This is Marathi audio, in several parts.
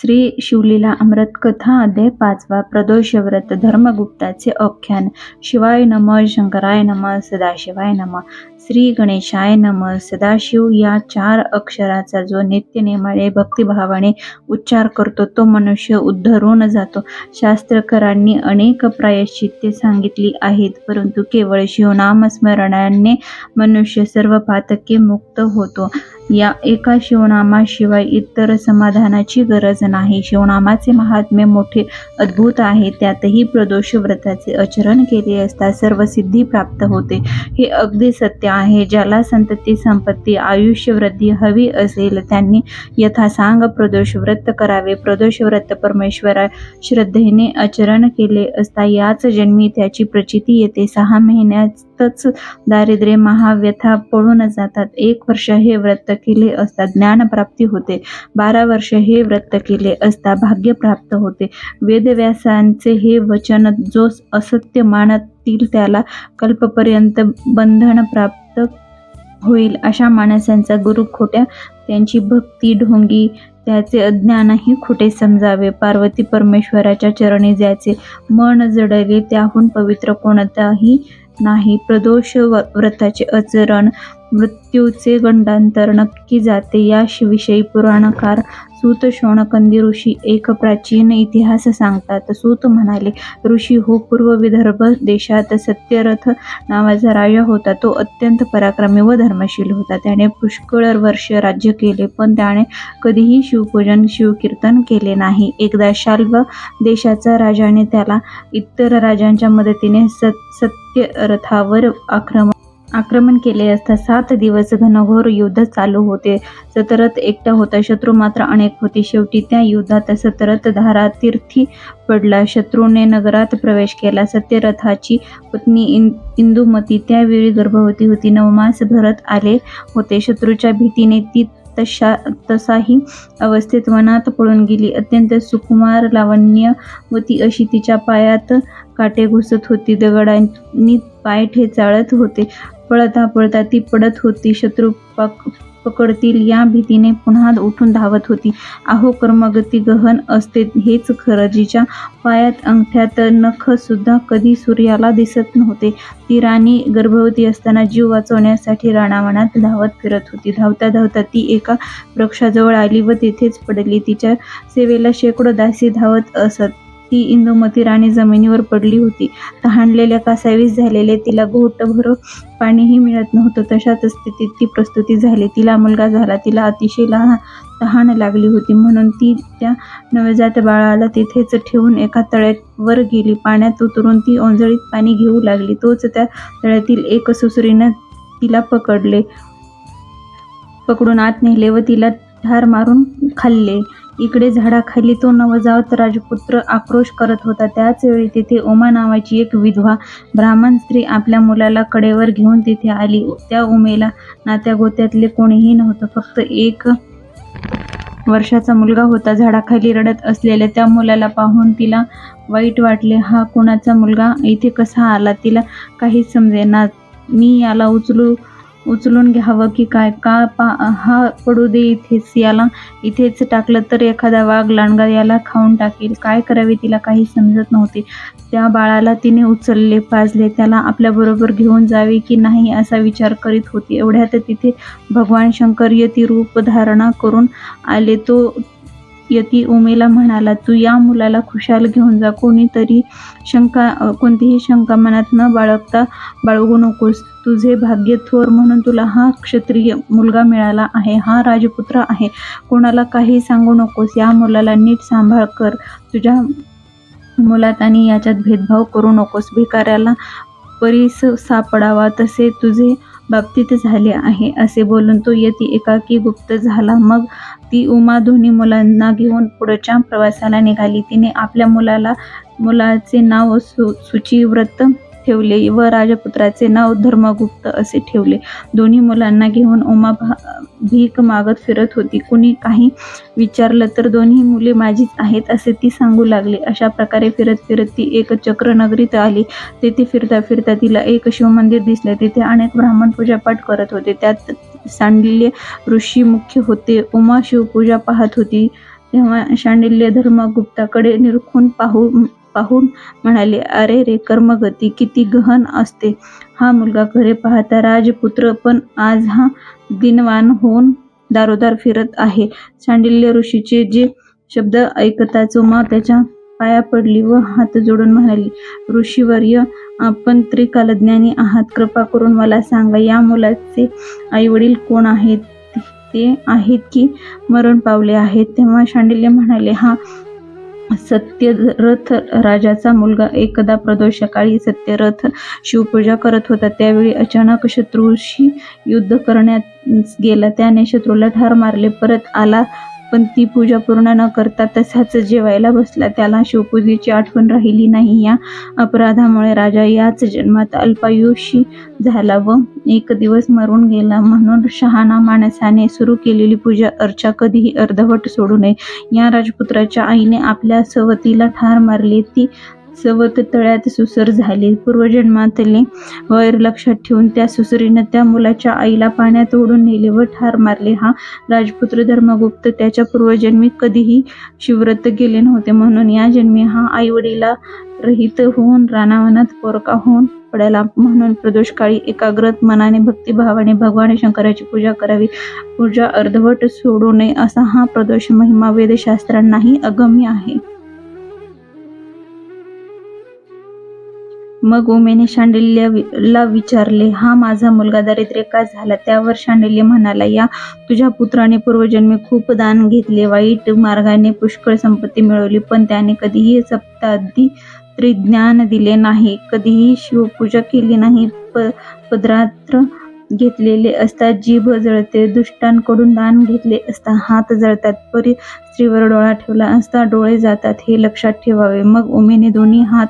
श्री शिवलीला अमृत कथा अध्याय पाचवा प्रदोष व्रत धर्मगुप्ताचे आख्यान. शिवाय नम शंकराय नम सदाशिवाय नम. श्री गणेशाय नम सदाशिव या चार अक्षराचा जो नित्यनेमाळे भक्तिभावाने उच्चार करतो तो मनुष्य उद्धरून जातो. शास्त्रकरांनी अनेक प्रायश्चित्ते सांगितली आहेत परंतु केवळ शिवनाम स्मरणाने मनुष्य सर्व पातके मुक्त होतो. या एका शिवनामाशिवाय इतर समाधानाची गरज नाही. शिवनामाचे महात्म्य मोठे अद्भुत आहे. त्यातही प्रदोष व्रताचे आचरण केले असता सर्व सिद्धी प्राप्त होते. हे अगदी सत्य आहे. ज्याला संतती संपत्ती आयुष्य वृद्धी हवी असेल त्यांनी यथासांग प्रदोष व्रत करावे. प्रदोष व्रत परमेश्वरा श्रद्धेने आचरण केले असता याच जन्मी त्याची प्रचिती येते. सहा महिन्यातच दारिद्र्य महाव्यथा पळून जातात. एक वर्ष हे व्रत केले असता ज्ञानप्राप्ती होते. बारा वर्ष हे व्रत केले असता भाग्य प्राप्त होते. वेदव्यासांचे हे वचन जो असत्य मानतील त्याला कल्पपर्यंत बंधन प्राप्त होईल अशा माणसांचा गुरु खोट्या त्यांची भक्ती ढोंगी त्याचे अज्ञानही खोटे समजावे. पार्वती परमेश्वराच्या चरणी ज्याचे. मन जडले त्याहून पवित्र कोणताही नाही. प्रदोष व- व्रताचे आचरण मृत्यूचे गंडांतर नक्की जाते. याविषयी पुराणकार सूत शोणकंदी ऋषी एक प्राचीन इतिहास सांगतात. सूत म्हणाले ऋषी हो पूर्व विदर्भ देशात सत्यरथ नावाचा राजा होता. तो अत्यंत पराक्रमी व धर्मशील होता. त्याने पुष्कळ वर्ष राज्य केले पण त्याने कधीही शिवपूजन शिवकीर्तन केले नाही. एकदा शाल्व देशाचा राजाने त्याला इतर राजांच्या मदतीने सत सत्यरथावर आक्रमण आक्रमण केले असता सात दिवस घनघोर युद्ध चालू होते. सतरथ एकटा होता शत्रू मात्र अनेक होते. शेवटी त्या युद्धात सतरथ धारातीर्थी पडला. शत्रूने नगरात प्रवेश केला. सत्यरथाची पत्नी इन इंदुमती त्यावेळी गर्भवती होती. नवमास भरत आले होते. शत्रूच्या भीतीने ती तशा तसाही अवस्थेत वनात पळून गेली. अत्यंत सुकुमार लावण्यवती अशी तिच्या पायात काटे घुसत होती. दगडांनी पाय ठेचाळत होते. पळता पळता ती पडत होती. शत्रू पक पकडतील या भीतीने पुन्हा उठून धावत होती. अहो कर्मगती गहन असते हेच खरं. जिच्या पायात अंगठ्यात नख सुद्धा कधी सूर्याला दिसत नव्हते. ती राणी गर्भवती असताना जीव वाचवण्यासाठी राणावणात धावत फिरत होती. धावता धावता ती एका वृक्षाजवळ आली व तिथेच पडली. तिच्या सेवेला शेकडो दासी धावत असत ती इंदुमती राणी जमिनीवर पडली होती. तहानलेल्या कासावीस झालेले तिला घोटभर पाणीही मिळत नव्हतं. तशाच स्थितीत ती प्रस्तुती झाली. तिला मुलगा झाला. तिला अतिशय लहान तहान लागली होती. म्हणून ती त्या नवजात बाळाला तिथेच ठेवून एका तळ्यावर गेली. पाण्यात उतरून ती ओंजळीत पाणी घेऊ लागली. तोच त्या तळ्यातील एक सुसरीनं तिला पकडले. पकडून आत नेले व तिला ठार मारून खाल्ले. इकडे झाडाखाली तो नवजात राजपुत्र आक्रोश करत होता. त्याच वेळी तिथे उमा नावाची एक विधवा ब्राह्मण स्त्री आपल्या मुलाला कडेवर घेऊन तिथे आली. त्या उमेला नात्या गोत्यातले कोणीही नव्हतं. फक्त एक वर्षाचा मुलगा होता. झाडाखाली रडत असलेल्या त्या मुलाला पाहून तिला वाईट वाटले. हा कुणाचा मुलगा? इथे कसा आला? तिला काहीच समजेना. मी याला उचलू उचलून घ्यावं की काय? का पा हा पडू दे इथेच याला इथेच टाकलं तर एखादा वाघ लांडगा याला खाऊन टाकेल. काय करावे तिला काही समजत नव्हते. त्या बाळाला तिने उचलले पाजले. त्याला आपल्याबरोबर घेऊन जावे की नाही असा विचार करीत होती. एवढ्यात तिथे भगवान शंकर यती रूप धारणा करून आले. तो यती उमेला म्हणाला तू या मुलाला खुशाल घेऊन जा. कोणीतरी शंका कोणतीही शंका मनात न बाळगता बाळगू नकोस. तुझे भाग्य थोर म्हणून तुला हा क्षत्रिय मुलगा मिळाला आहे. हा राजपुत्र आहे. कोणाला काही सांगू नकोस. या मुलाला नीट सांभाळ कर. तुझ्या मुलात आणि याच्यात भेदभाव करू नकोस. भिकाऱ्याला परीस सापडावा. तसे तुझे बाबतीत झाले आहे. असे बोलून तो यती एकाकी गुप्त झाला. मग ती उमा दोन्ही मुलांना घेऊन पुढच्या प्रवासाला निघाली. तिने आपल्या मुलाला मुलाचे नाव सु सुचिव्रत ठेवले व राजपुत्राचे नाव धर्मगुप्त असे ठेवले. दोन्ही मुलांना घेऊन उमा भा भीक मागत फिरत होती. कुणी काही विचारलं तर दोन्ही मुले माझीच आहेत असे ती सांगू लागली. अशा प्रकारे फिरत फिरत ती एक चक्रनगरीत आली. तेथे फिरता फिरता तिला एक शिवमंदिर दिसले. तिथे अनेक ब्राह्मण पूजापाठ करत होते. त्यात सांडिल्य ऋषी मुख्य होते. उमा शिवपूजा पाहत होती. तेव्हा शांडिल्य धर्मगुप्ताकडे निरखून पाहू पाहून म्हणाले अरे रे कर्मगती किती गहन असते. हा मुलगा खरे पाहता राजपुत्र पण आज हा दिनवान होऊन दारोदार फिरत आहे. शांडिल्य ऋषीचे जे शब्द ऐकताच उमा त्याच्या पाया पडली व हात जोडून म्हणाली ऋषीवर्य आपण त्रिकालज्ञानी आहात. कृपा करून मला सांगा या मुलाचे आई वडील कोण आहेत? ते आहेत की मरण पावले आहेत? तेव्हा शांडिल्य म्हणाले हा सत्यरथ राजाचा मुलगा. एकदा प्रदोष सकाळी सत्यरथ शिवपूजा करत होता. त्यावेळी अचानक शत्रूशी युद्ध करण्यात गेला. त्याने शत्रूला ठार मारले. परत आला पण ती पूजा पूर्ण न करता तसाच जेवायला बसला. त्याला शिवपूजेची आठवण राहिली नाही. या अपराधामुळे राजा याच जन्मात अल्पायुषी झाला व एक दिवस मरून गेला. म्हणून शहाणा माणसाने सुरू केलेली पूजा अर्चा कधीही अर्धवट सोडू नये. या राजपुत्राच्या आईने आपल्या सवतीला ठार मारली. ती सवत तळ्यात सुसर झाली. पूर्वजन्मातले वैर लक्षात ठेवून त्या सुसरीनं त्या मुलाच्या आईला पाण्यात ओढून नेले व ठार मारले. हा राजपुत्र धर्मगुप्त त्याच्या पूर्वजन्मी कधीही शिव्रत गेले नव्हते. म्हणून या जन्मी हा आई वडीला रहित होऊन रानावनात पोरका होऊन पडायला. म्हणून प्रदोष काळी एकाग्रत मनाने भक्तिभावाने भगवान शंकराची पूजा करावी. पूजा अर्धवट सोडू नये असा हा प्रदोष महिमा वेदशास्त्रांनाही अगम्य आहे. मग उमेने शांडिल्यला विचारले हा माझा मुलगा दारिद्र्य का झाला? त्यावर शांडिल्य म्हणाला या तुझ्या पुत्राने पूर्वजन्मी खूप दान घेतले वाईट मार्गाने पुष्कळ संपत्ती मिळवली पण त्याने कधीही सप्ताधी त्रिज्ञान दिले नाही कधीही शिवपूजा केली नाही प पदरात्र घेतलेले असता जीभ जळते दुष्टांकडून दान घेतले असता हात जळतात परी स्त्रीवर डोळा ठेवला असता डोळे जातात हे लक्षात ठेवावे. मग उमेने दोन्ही हात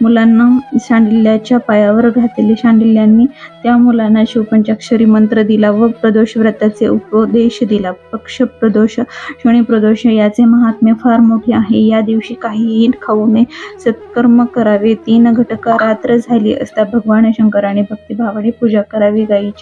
मुलांना शांडिल्याच्या पायावर घातले. शांडिल्यांनी त्या मुलांना शिवपंचाक्षरी मंत्र दिला व प्रदोष व्रताचे उपदेश दिला. पक्ष प्रदोष शनी प्रदोष याचे महात्म्य फार मोठे आहे. या दिवशी काहीही खाऊ नये सत्कर्म करावे. तीन घटका रात्र झाली असता भगवान शंकराने भक्तिभावाने पूजा करावी. गायीच्या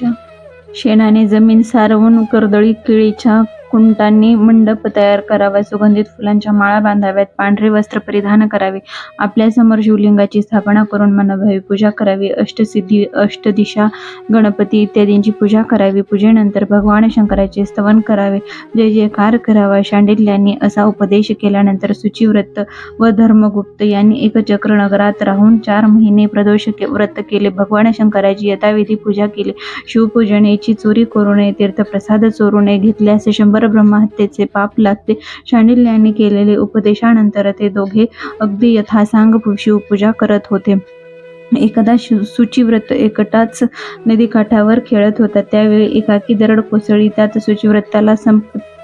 शेणाने जमीन सारवून कर्दळी केळीच्या कुंटांनी मंडप तयार करावा. सुगंधित फुलांच्या माळा बांधाव्यात. पांढरे वस्त्र परिधान करावे. आपल्यासमोर शिवलिंगाची स्थापना करून मनोभावी पूजा करावी. अष्टसिद्धी अष्टदिशा गणपती इत्यादींची पूजा करावी. पूजेनंतर भगवान शंकराचे स्तवन करावे. जय जयकार करावा. शांडिल्यांनी असा उपदेश केल्यानंतर सुचिव्रत व धर्मगुप्त यांनी एकचक्र नगरात राहून चार महिने प्रदोष के- व्रत केले. भगवान शंकराची यथाविधी पूजा केली. शिवपूजनेची चोरी करू नये तीर्थप्रसाद चोरू नये घेतल्यास शंभर परब्रह्महत्येचे पाप लागते. शांडिल्यांनी केलेले उपदेशानंतर ते दोघे अगदी यथासांग शिवपूजा करत होते. एकदा सुचिव्रत एकटाच नदीकाठावर खेळत होता. त्यावेळी एकाकी दरड कोसळी त्यात सुचिव्रताला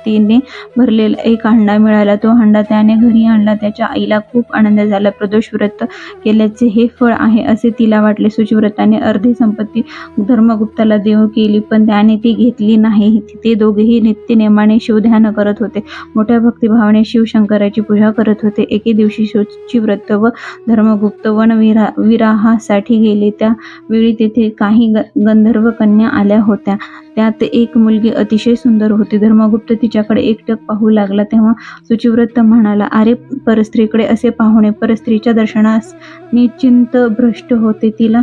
भक्तीने भरलेला एक हंडा मिळाला. तो हंडा त्याने घरी आणला. त्याच्या आईला खूप आनंद झाला. प्रदोष व्रत केल्याचे हे फळ आहे असे तिला वाटले. सुचिव्रताने अर्धी संपत्ती धर्मगुप्ताला देऊ केली पण त्याने ती घेतली नाही. ते दोघेही नित्यनेमाने शिवध्यान करत होते. मोठ्या भक्तिभावाने शिवशंकराची पूजा करत होते. एके दिवशी सुचिव्रत व धर्मगुप्त वनविरा विराहासाठी गेले. त्यावेळी तेथे काही गंधर्व कन्या आल्या होत्या. त्यात एक मुलगी अतिशय सुंदर होती. धर्मगुप्त तिच्याकडे एकटक पाहू लागला. तेव्हा सुचिव्रत म्हणाला अरे परस्त्रीकडे असे पाहुणे परस्त्रीच्या दर्शनास निश्चिंत भ्रष्ट होते तिला.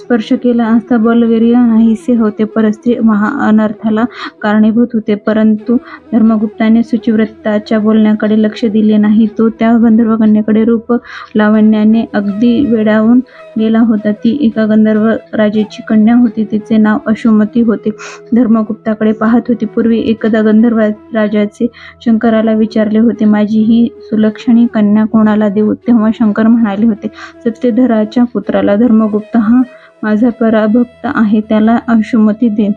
स्पर्श केला असता बलवीर्य नाहीसे होते. परस्त्री महा अनर्थाला कारणीभूत होते. परंतु धर्मगुप्ताने सुचिव्रताच्या बोलण्याकडे लक्ष दिले नाही. तो त्या गंधर्व कन्येकडे रूप लावण्याने अगदी वेडावून गेला होता. ती एका गंधर्व राजेची कन्या होती. तिचे नाव अशुमती होते. धर्मगुप्ताकडे पाहत होती. पूर्वी एकदा गंधर्व राजाचे शंकराला विचारले होते माझी ही सुलक्षणी कन्या कोणाला देऊ? तेव्हा शंकर म्हणाले होते सत्यधराच्या पुत्राला धर्मगुप्त हा माझा पराभक्त आहे त्याला अशुमती दे.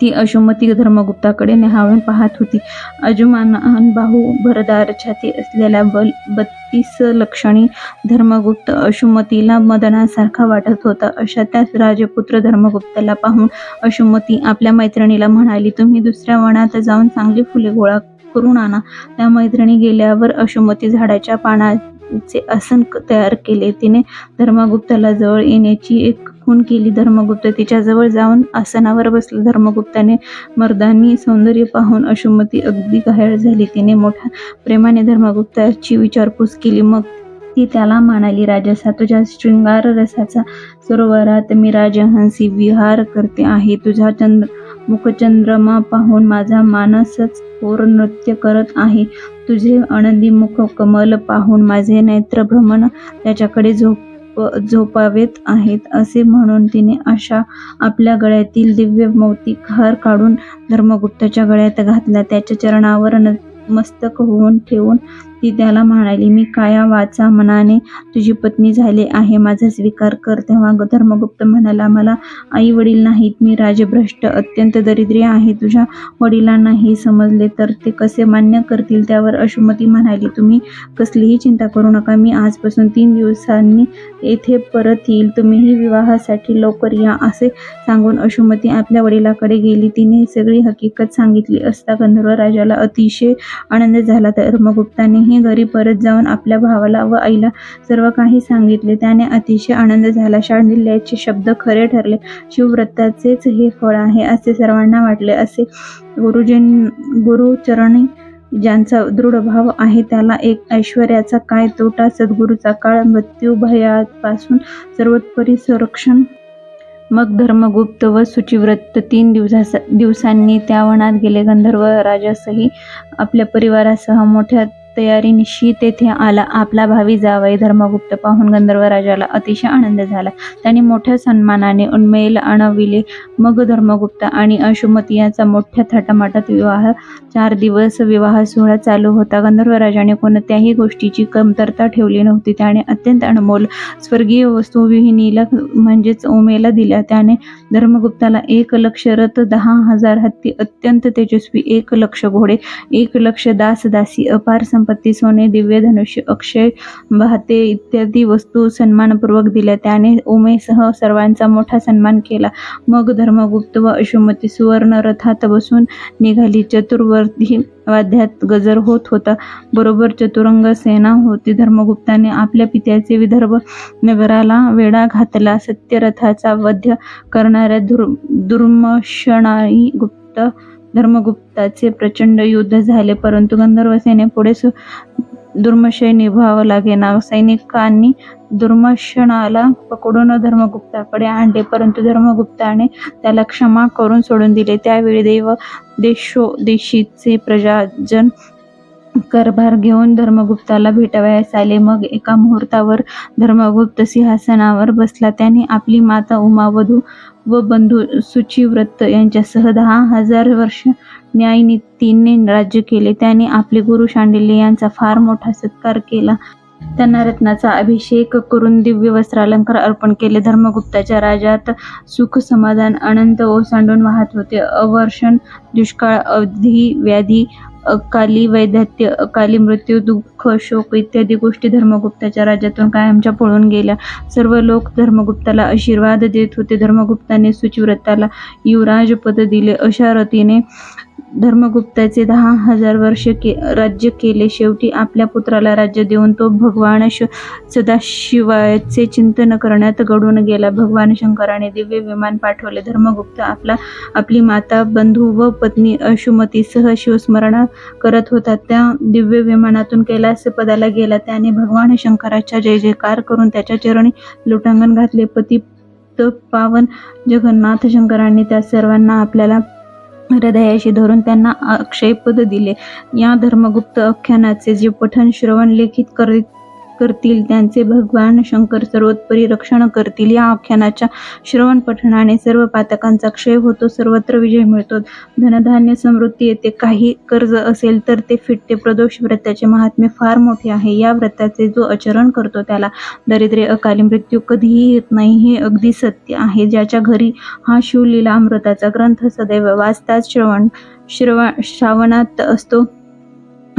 ती अशुमती धर्मगुप्ताकडे निहाळून पाहत होती. अजुमान बाहू भरदार छाती असलेल्या बल बत्तीस लक्षणी धर्मगुप्त अशुमतीला मदनासारखा वाटत होता. अशा त्याच राजपुत्र धर्मगुप्ताला पाहून अशुमती आपल्या मैत्रिणीला म्हणाली तुम्ही दुसऱ्या वनात जाऊन चांगली फुले गोळा करून आणा. त्या मैत्रिणी गेल्यावर अशुमती झाडाच्या पाना चे आसन तयार केले. तिने धर्मगुप्ताला जवळ येण्याची एक खून केली. धर्मगुप्त तिच्याजवळ जाऊन आसनावर बसला. धर्मगुप्ताने मर्दानी सौंदर्य पाहून अशुमती अगदी घायाळ झाली. तिने मोठ्या प्रेमाने धर्मगुप्ताची विचारपूस केली. मग ती त्याला म्हणाली राजसा तुझ्या शृंगार रसाचा सरोवरात मी राजहंसी विहार करते आहे. तुझा चंद्र मुखचंद्रमा पाहून माझा मानसच पोर नृत्य करत आहे. तुझे आनंदी मुख कमल पाहून माझे नेत्र भ्रमण त्याच्याकडे झोप झोपावेत आहेत असे म्हणून तिने अशा आपल्या गळ्यातील दिव्य मोती हार काढून धर्मगुप्ताच्या गळ्यात घातला. त्याच्या चरणावर न- मस्तक होऊन ठेवून ती त्याला म्हणाली मी काया वाचा मनाने? तुझी पत्नी झाले आहे माझा स्वीकार कर. तेव्हा ग- धर्मगुप्त म्हणाला मला आई वडील नाहीत मी राजभ्रष्ट अत्यंत दरिद्री आहे तुझ्या वडिलांनाही समजले तर ते कसे मान्य करतील? त्यावर अशुमती म्हणाली तुम्ही कसलीही चिंता करू नका मी आजपासून तीन दिवसांनी येथे परत येईल. तुम्हीही विवाहासाठी लवकर या असे सांगून अशुमती आपल्या वडिलाकडे गेली. तिने सगळी हकीकत सांगितली असता गंधर्व राजाला अतिशय आनंद झाला. धर्मगुप्ताने धर्मगुप्तानेही घरी परत जाऊन आपल्या भावाला व आईला सर्व काही सांगितले. त्याने अतिशय आनंद झाला. शांडिल्याचे शब्द खरे ठरले. शिवव्रताचेच हे फळ आहे असे सर्वांना वाटले. असे गुरुजीं गुरुचरणी ज्यांचा दृढ भाव आहे त्याला एक ऐश्वर्याचा काय तोटा सद्गुरूचा काळ मृत्यू भयापासून सर्वोत्परी संरक्षण मग धर्मगुप्त व सुचिव्रत तीन दिवसा दिवसांनी त्या वनात गेले. गंधर्व राजासही आपल्या परिवारासह मोठ्या तयारीनिशी तेथे आला. आपला भावी जावई धर्मगुप्त पाहून गंधर्व राजाला अतिशय आनंद झाला. त्याने मोठ्या सन्मानाने उन्मेल आणविले. मग धर्मगुप्त आणि अशुमती यांचा मोठ्या थाटामाटात विवाह चार दिवस विवाह सोहळा चालू होता. गंधर्व राजाने कोणत्याही गोष्टीची कमतरता ठेवली नव्हती. त्याने अत्यंत अनमोल स्वर्गीय वस्तू विहिनीला म्हणजेच उमेला दिल्या. त्याने धर्मगुप्ताला एक लक्ष रथ दहा हजार हत्ती अत्यंत तेजस्वी एक लक्ष घोडे एक लक्ष दास दासी अपार संपत्ती सोने दिव्य धनुष्य अक्षय भाते इत्यादी वस्तू सन्मानपूर्वक दिल्या. त्याने उमेसह सर्वांचा मोठा सन्मान केला. मग धर्मगुप्त व अशुमती सुवर्ण रथात बसून निघाली. चतुर्वर्धी वाद्यात गजर होत होता. बरोबर चतुरंग सेना होती. धर्मगुप्ताने आपल्या पित्याचे विदर्भ नगराला वेढा घातला. सत्यरथाचा वध्य करणाऱ्या दुर् दुर्मशणाई गुप्त धर्मगुप्ताचे प्रचंड युद्ध झाले परंतु गंधर्व सेनेपुढे सु दुर्मशय निभावावं लागेना. सैनिकांनी दुर्मशनाला पकडून धर्मगुप्ताकडे आणले परंतु धर्मगुप्ताने त्याला क्षमा करून सोडून दिले. त्यावेळी देव देशो देशीचे प्रजाजन करभार घेऊन धर्मगुप्ताला भेटावयास आले. मग एका मुहूर्तावर धर्मगुप्त सिंहासनावर बसला. त्याने आपली माता उमावधू व बंधू सुचिव्रत यांच्यासह दहा हजार वर्ष न्यायनीतीने राज्य केले. त्याने आपले गुरु शांडिल्य यांचा फार मोठा सत्कार केला. त्यांना रत्नाचा अभिषेक करून दिव्य वस्त्रालंकार अर्पण केले. धर्मगुप्ताच्या राज्यात सुख समाधान अनंत ओसांडून वाहत होते. अवर्षण दुष्काळ अवधी व्याधी अकाली वैधत्य अकाली मृत्यू दुःख शोक इत्यादी गोष्टी धर्मगुप्ताच्या राज्यातून कायमच्या पळून गेल्या. सर्व लोक धर्मगुप्ताला आशीर्वाद देत होते. धर्मगुप्ताने सुचिव्रताला युवराज पद दिले. अशा रतीने धर्मगुप्ताचे दहा हजार वर्ष के राज्य केले. शेवटी आपल्या पुत्राला राज्य देऊन तो भगवान श सदाशिवाचे चिंतन करण्यात घडून गेला. भगवान शंकराने दिव्य विमान पाठवले. धर्मगुप्त आपला आपली माता बंधू व पत्नी अशुमतीसह शिवस्मरण करत होता. त्या दिव्य विमानातून कैलास पदाला गेला. त्याने भगवान शंकराच्या जय जयकार करून त्याच्या चरणी लोटांगण घातले. पती पावन जगन्नाथ शंकरांनी त्या सर्वांना आपल्याला हृदयाशी धरून त्यांना अक्षयपद दिले. या धर्मगुप्त आख्यानाचे जे पठण श्रवण लेखित करीत करतील त्यांचे भगवान शंकर सर्वोत्परी रक्षण करतील. या आख्यानाच्या श्रवण पठणाने सर्व पातकांचा क्षय होतो सर्वत्र विजय मिळतो. धनधान्य समृद्धी येते. काही कर्ज असेल तर ते फिटते. प्रदोष व्रताचे महात्म्य फार मोठे आहे. या व्रताचे जो आचरण करतो त्याला दरिद्रे अकाली मृत्यू कधीही येत नाही हे अगदी सत्य आहे. ज्याच्या घरी हा शिवलीला अमृताचा ग्रंथ सदैव वाचताच श्रवण श्रवण श्रावणात असतो.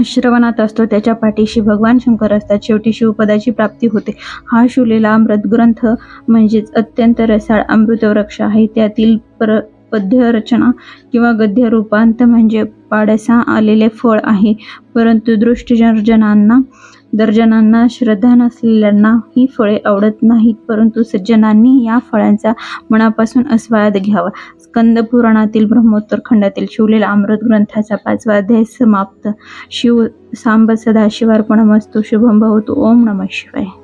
श्रवणात असतो. त्याच्या पाठीशी भगवान शंकर असतात. शेवटी शिवपदाची प्राप्ती होते. हा शिवलेला अमृत ग्रंथ म्हणजेच अत्यंत रसाळ अमृतवृक्ष आहे. त्यातील पर पद्य रचना किंवा गद्य रूपांत म्हणजे पाडसा आलेले फळ आहे. परंतु दृष्टजर्जनांना दर्जनांना श्रद्धा नसलेल्यांना ही फळे आवडत नाहीत. परंतु सज्जनांनी या फळांचा मनापासून आस्वाद घ्यावा. स्कंद पुराणातील ब्रह्मोत्तर खंडातील शिवलेला अमृत ग्रंथाचा पाचवा अध्याय समाप्त. शिव सांब सदाशिवार्पणमस्तु शुभम भवतु. ओम नमः शिवाय.